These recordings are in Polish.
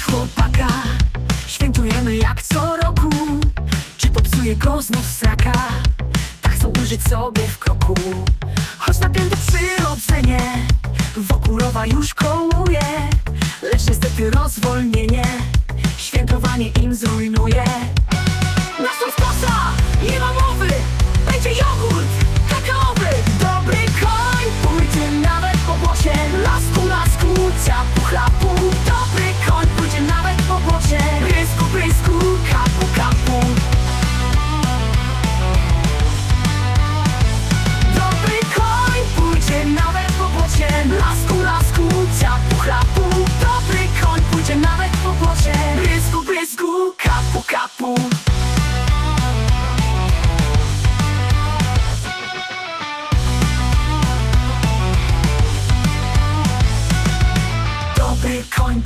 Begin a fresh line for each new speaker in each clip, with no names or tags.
chłopaka Świętujemy jak co roku. Czy popsuje go znów sraka? Tak chcą użyć sobie w kroku. Choć napięte przyrodzenie Wokół rowa już kołuje. Lecz niestety rozwolnienie Świętowanie im zrujnuje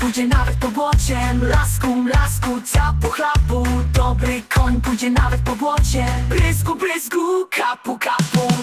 pójdzie nawet po błocie. Lasku, lasku, ciapu, chlapu. Dobry koń pójdzie nawet po błocie. Brysku, brysku, kapu, kapu